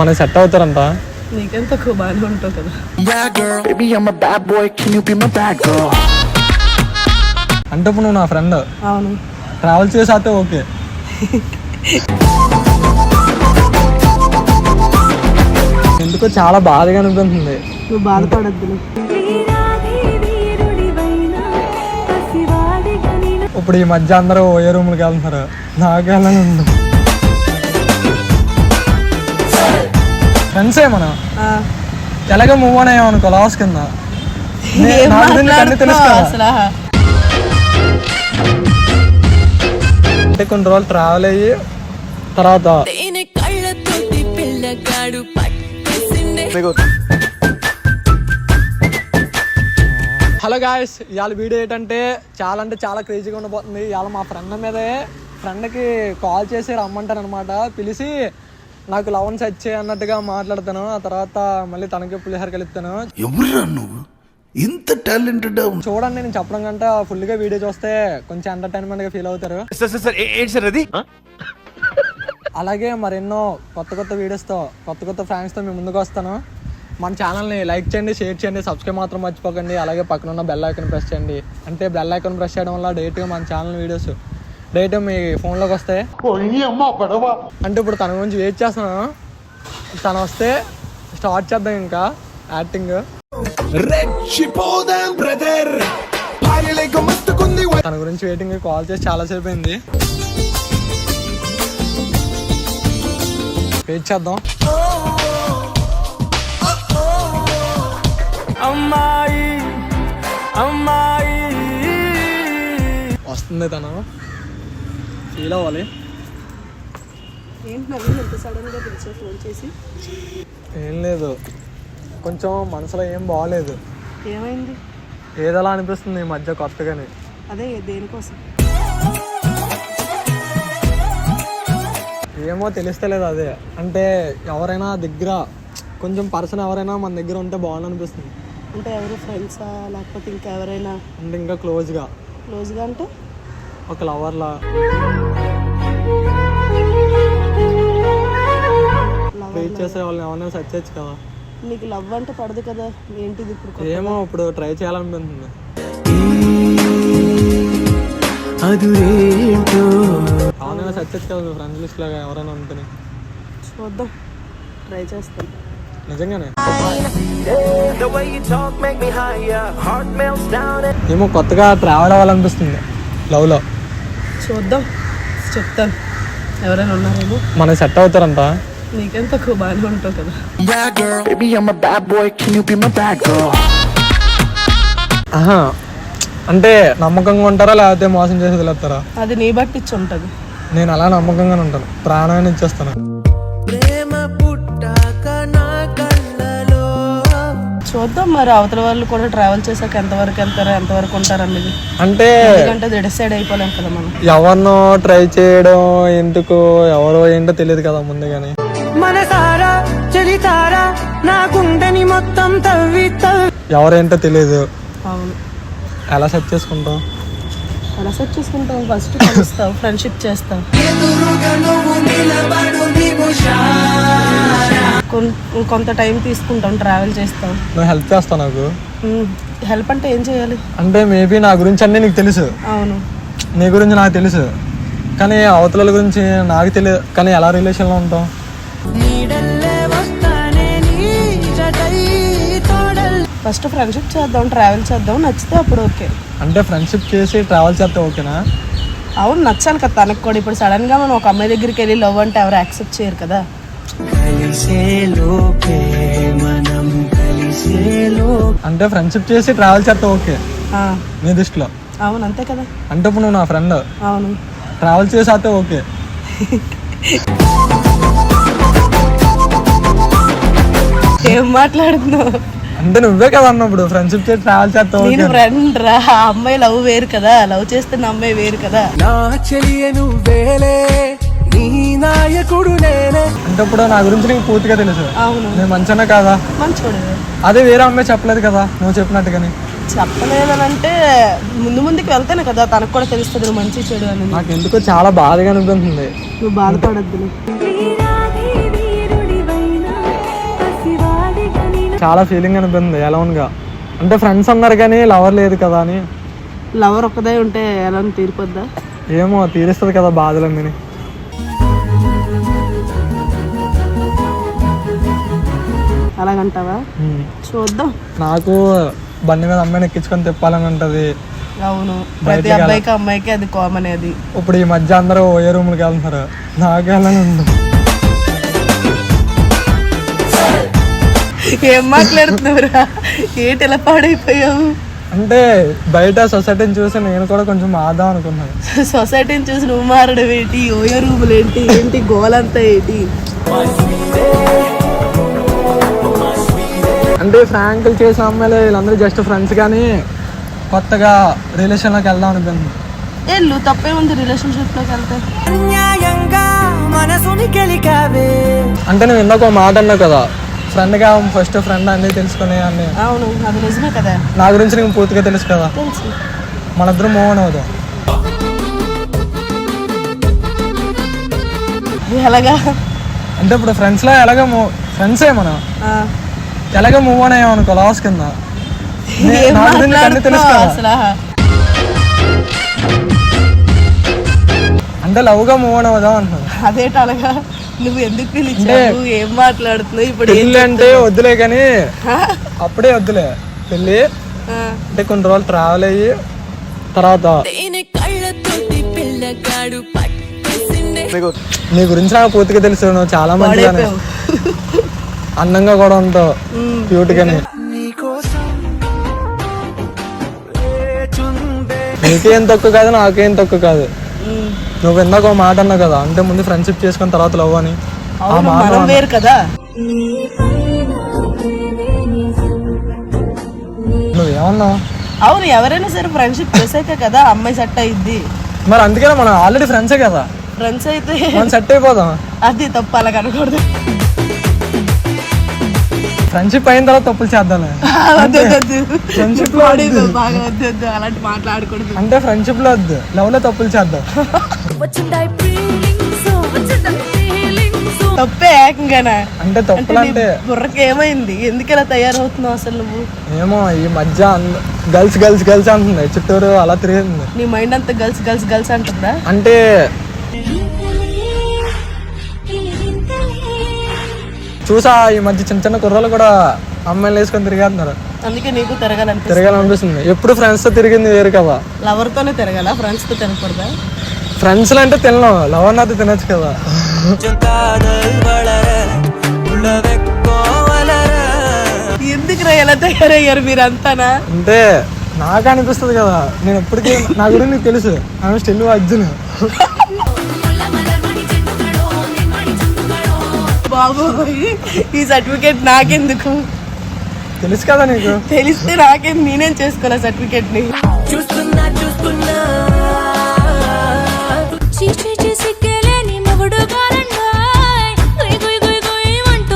మనకి సెట్ అవుతారంట. నీకేం తక్కువ బాగానే ఉంటావు కదా. Yeah, girl. Baby, I'm a bad boy. Can you be my bad girl? అంటే ఇప్పుడు నువ్వు నా ఫ్రెండ్ అవును. ట్రావెల్ చేసాతే ఓకే. ఎందుకో చాలా బాధగా అనిపిస్తుంది. నువ్వు బాధపడద్దు. ఇప్పుడు ఈ మధ్య అందరూ ఏ రూమ్కి వెళ్తున్నారు. నాకు వెళ్ళని ఫ్రెండ్సే మనం. ఎలాగో మూవ్ అని అనుకో లాస్ కింద. నే- ఏం నా గురించి అన్ని తెలుసు మాట్లాడుతున్నావు కదా. అసలు? అంటే కొన్ని రోజులు ట్రావెల్ అయ్యి తర్వాత హలో గాయస్ ఇవాళ వీడియో ఏంటంటే చాలా అంటే చాలా క్రేజీగా ఉండబోతుంది. ఇవాళ మా ఫ్రెండ్ మీదే ఫ్రెండ్కి కాల్ చేసి రమ్మంటాను అనమాట పిలిచి నాకు లవన్ సెట్ చేయి అన్నట్టుగా మాట్లాడతాను. ఆ తర్వాత మళ్ళీ తనకి పులిహోర కలుపుతాను. ఎవరురా నువ్వు? ఇంత టాలెంటెడ్ చూడండి నేను చెప్పడం కంటే ఫుల్గా వీడియో చూస్తే కొంచెం ఎంటర్టైన్మెంట్గా ఫీల్ అవుతారు. సార్ సార్ సార్ ఏ- ఏంటి సార్ అది? అలాగే మరెన్నో కొత్త కొత్త వీడియోస్తో కొత్త కొత్త ఫ్రాంక్స్తో మేము ముందుకు వస్తాను. మన ఛానల్ని లైక్ చేయండి షేర్ చేయండి సబ్స్క్రైబ్ మాత్రం మర్చిపోకండి. అలాగే పక్కన ఉన్న బెల్ ఐకాన్ ప్రెస్ చేయండి. అంటే బెల్ ఐకాన్ ప్రెస్ చేయడం వల్ల డైరెక్ట్గా మన ఛానల్ వీడియోస్ డైరెక్ట్ మీ ఫోన్లోకి వస్తాయి అంటే ఇప్పుడు తన గురించి వెయిట్ చేస్తున్నాను తను వస్తే స్టార్ట్ చేద్దాం ఇంకా యాక్టింగ్ తన గురించి వెయిటింగ్ కాల్ చేసి చాలాసేపు అయింది. వెయిట్ చేద్దాం. అమ్మాయి అమ్మాయి. వస్తుంది తను. ఫీల్ అవ్వాలి. ఏంటి నవీన్ ఎంత సడన్గా పిలిచా ఫోన్ చేసి? ఏం లేదు. కొంచెం మనసులో ఏం బాగాలేదు ఏమైంది? ఏదలా అనిపిస్తుంది ఈ మధ్య కొత్తగానే? అదే దేనికోసం? ఏమో తెలుస్తలేదు అదే. అంటే ఎవరైనా దగ్గర కొంచెం పర్సన్ ఎవరైనా మన దగ్గర ఉంటే బాగుంది అనిపిస్తుంది. అంటే ఎవరు ఫ్రెండ్సా లేకపోతే ఇంకా ఎవరైనా? అంటే ఇంకా క్లోజ్గా క్లోజ్గా అంటే? ఒక లవర్లా లవ్ వెయిట్ చేసే వాళ్ళని ఎవరైనా సెట్ చేయొచ్చు కదా. నీకు లవ్ అంటే పడదు కదా. ఏంటిది ఇప్పుడు ఏమో ఇప్పుడు ట్రై చేయాలనిపిస్తుంది. ఎవరైనా సెట్ చేయొచ్చు కదా మీ ఫ్రెండ్స్ లిస్ట్ లాగా ఎవరైనా ఉంటుంది చూద్దాం. ట్రై చేస్తాను నిజంగానే? ఏమో కొత్తగా ట్రావెల్ అవ్వాలనిపిస్తుంది. లవ్లో చూద్దాం. చెప్తాను. ఎవరైనా ఉన్నారేమో? మనకి సెట్ అవుతారంట. నీకేం తక్కువ బాగానే ఉంటావు కదా? ఆహా. అంటే నమ్మకంగా ఉంటారా లేకపోతే మోసం చేసి వదిలేస్తారా అది నీ బట్టి ఇచ్చి ఉంటుంది. నేను అలా నమ్మకంగానే ఉంటాను. ప్రాణాన్ని ఇచ్చేస్తాను. చూద్దాం మరి. అవతల వాళ్ళు కూడా ట్రావెల్ చేశాక ఎంతవరకు వెళ్తారో ఎంతవరకు ఉంటారు అన్నది అంటే ఎందుకంటే డిసైడ్ అయిపోలేం కదా మనం. ఎవరినో ట్రై చేయడం ఎందుకు ఎవరో ఏంటో తెలియదు కదా ముందుగానే. మనసారా చలితారా నా గుండెని మొత్తం తవ్వి తవ్వి. ఎవరేంటో తెలియదు అవును. ఎలా సెట్ చేసుకుంటాం ఎలా సెట్ చేసుకుంటావు? ఫస్ట్ కలుస్తావు ఫ్రెండ్షిప్ చేస్తావు. కొన్- కొంత టైం తీసుకుంటాం ట్రావెల్ చేస్తాం. నువ్వు హెల్ప్ చేస్తావు నాకు. హెల్ప్ అంటే ఏం చేయాలి? అంటే మేబీ నా గురించి అన్నీ నీకు తెలుసు. అవును. నీ గురించి నాకు తెలుసు. కానీ అవతల గురించి నాకు తెలియదు కానీ ఎలా రిలేషన్లో ఉంటాం? ఫస్ట్ ఫ్రెండ్షిప్ చేద్దాం ట్రావెల్ చేద్దాం నచ్చితే అప్పుడు ఓకే. అంటే ఫ్రెండ్షిప్ చేసి ట్రావెల్ చేస్తే ఓకేనా? అవును నచ్చాలి కదా తనకు కూడా. ఇప్పుడు సడన్గా మనం ఒక అమ్మాయి దగ్గరికి వెళ్ళి లవ్ అంటే ఎవరు యాక్సెప్ట్ చేయరు కదా. అంటే ఫ్రెండ్షిప్ చేసి ట్రావెల్ చేస్తే ఓకే నీ దృష్టిలో. అవును అంతే కదా. అంటే ఇప్పుడు నువ్వు నా ఫ్రెండ్ అవును. ట్రావెల్ చేసేస్తే ఓకే ఏం మాట్లాడుతున్నావు? అంటే నువ్వే కదా అన్నప్పుడు ఫ్రెండ్షిప్ చేసి ట్రావెల్ చేస్తే నేను ఫ్రెండ్ రా ఆ అమ్మాయి లవ్ వేరు కదా లవ్ చేస్తున్న అమ్మాయి వేరు కదా. నా చెలియను వేలే నీ నాయకుడు నేనే. అంటే ఇప్పుడు నా గురించి నీకు పూర్తిగా తెలుసు. అవును. నేను మంచిగా కాదా? మంచోడు. అదే వేరే అమ్మాయి చెప్పలేదు కదా నువ్వు చెప్పినట్టుగాని. చెప్పలేదనంటే ముందు ముందుకు వెళ్తేనే కదా తనకు కూడా తెలుస్తుంది నువ్వు మంచి చెడు అని. నాకు ఎందుకో చాలా బాధగా అనిపిస్తుంది. నువ్వు బాధపడద్దు. చాలా ఫీలింగ్ అనిపింది alone గా. అంటే ఫ్రెండ్స్ ఉన్నారు కానీ లవర్ లేదు కదా అని. లవర్ ఒక్కదే ఉంటే ఎలా తీరిపోద్దా? ఏమో తీరుస్తుంది కదా బాధలన్నీ. అలాగంటావా? చూద్దాం. నాకు బండి మీద అమ్మాయిని ఎక్కించుకొని తిప్పాలని ఉంటది. అవును. ప్రతి అబ్బాయికి అమ్మాయికి అది కామన్ అది. ఇప్పుడు ఈ మధ్య అందరూ ఏ రూమ్కి వెళ్తున్నారు. నాకు వెళ్ళని ఏం మాట్లాడుతున్నావురా? ఏంటి ఎలా పాడైపోయావు? అంటే బయట సొసైటీని చూసి నేను కూడా కొంచెం మాదాం అనుకున్నాను. సొసైటీని చూసి నువ్వు మారడం ఏంటి? ఓయో రూములు ఏంటి? ఏంటి గోలంతా ఏంటి? అంటే ఫ్రాంకులు చేసిన అమ్మాయిలు వీళ్ళందరూ జస్ట్ ఫ్రెండ్స్ కానీ కొత్తగా రిలేషన్లోకి వెళ్దాం అనిపించింది ఏళ్ళు తప్పే ఉంది రిలేషన్షిప్లోకి వెళ్తే? అంటే నువ్వు ఇందాక ఒక మాట అన్నావు కదా ఫ్రెండ్గా ఫస్ట్ ఫ్రెండ్ అన్నీ తెలుసుకునే అన్ని. అవును అది నిజమే కదా. నా గురించి నీకు పూర్తిగా తెలుసు కదా? తెలుసు. మన ఇద్దరం మూవ్ అవుదాం. ఎలాగా? అంటే ఇప్పుడు ఫ్రెండ్స్లో ఎలాగ మూవ్ ఫ్రెండ్సే మనం. ఎలాగ మూవ్ ఆన్ అయ్యాం అనుకో లాస్ కింద? నే- ఏం నా గురించి నీకు అన్నీ తెలుసు మాట్లాడుతున్నావు కదా అసలు? అంటే లవ్గా మూవ్ ఆన్ అవుదాం అంటున్నాను అదేట అలాగా? నువ్వు ఎందుకు పిలిచావు? ఏం మాట్లాడుతున్నావు? ఇప్పుడు పెళ్ళి అంటే వద్దులే కానీ? అప్పుడే వద్దులే. పెళ్ళి. అంటే కొన్ని రోజులు ట్రావెల్ అయ్యి తర్వాత నీ గురించి నాకు పూర్తిగా తెలుసు. నువ్వు చాలా మంచిగానే పాడైపోయావు అందంగా కూడా ఉంటావు. క్యూట్ గాని. వేచుండే. నీకేం తక్కువ కాదు నాకేం తక్కువ కాదు. నువ్వు ఒక మాట అన్నావు కదా. అంటే ముందు ఫ్రెండ్షిప్ చేసుకున్న తర్వాత లవ్ అని. ఆ అవును మాట మనం వేరు కదా. నువ్వేమన్నావు అవును ఎవరైనా సరే ఫ్రెండ్షిప్ చేసాక కదా అమ్మాయి సెట్ అయ్యిద్ది మరి అందుకనే మనం ఆల్రెడీ ఫ్రెండ్సే కదా. ఫ్రెండ్స్ అయితే మనం సెట్ అయిపోదాం అది తప్పు అలా కనకూడదు ఫ్రెండ్షిప్ అయిన తర్వాత తప్పులు చేద్దాం వద్దు. అలాంటి మాట్లాడకూడదు. అంటే ఫ్రెండ్షిప్లో వద్దు. లవ్లో తప్పులు చేద్దాం. తప్పే ఏకంగానా. అంటే తప్పులు అంటే బుర్రకి ఏమైంది ఎందుకు ఇలా తయారవుతున్నావు అసలు నువ్వు? ఏమో ఈ మధ్య గర్ల్స్ గర్ల్స్ గర్ల్స్ అంటుంది. చుట్టూరు అలా తిరిగింది. నీ మైండ్ అంతా గర్ల్స్ గర్ల్స్ గర్ల్స్ అంటుందా? అంటే చూసా ఈ మధ్య చిన్న చిన్న కుర్రలు కూడా అమ్మాయిలు వేసుకొని తిరిగేస్తున్నారు అందుకే నీకు తిరగాలనిపిస్తుంది. తిరగాలనిపిస్తుంది. ఎప్పుడు ఫ్రెండ్స్తో తిరిగింది వేరు కదా. లవర్ తోనే తిరగాల? ఫ్రెండ్స్తో తినకూడదా? ఫ్రెండ్స్ అంటే తినలేం. లవర్ నాతో తినొచ్చు కదా. ఎందుకు ఎలా తయారయ్యారు మీరంతానా? అంటే నాకు అనిపిస్తుంది కదా. నేను ఎప్పటికీ నా గురించి నీకు తెలుసు. ఆమె స్టిల్ అర్జున్ బాబోయ్ ఈ సర్టిఫికేట్ నాకెందుకు? తెలుసు కదా నీకు? తెలిస్తే నాకేం నేనేం చేసుకోలే సర్టిఫికేట్ని? చూస్తున్నా చూస్తున్నా.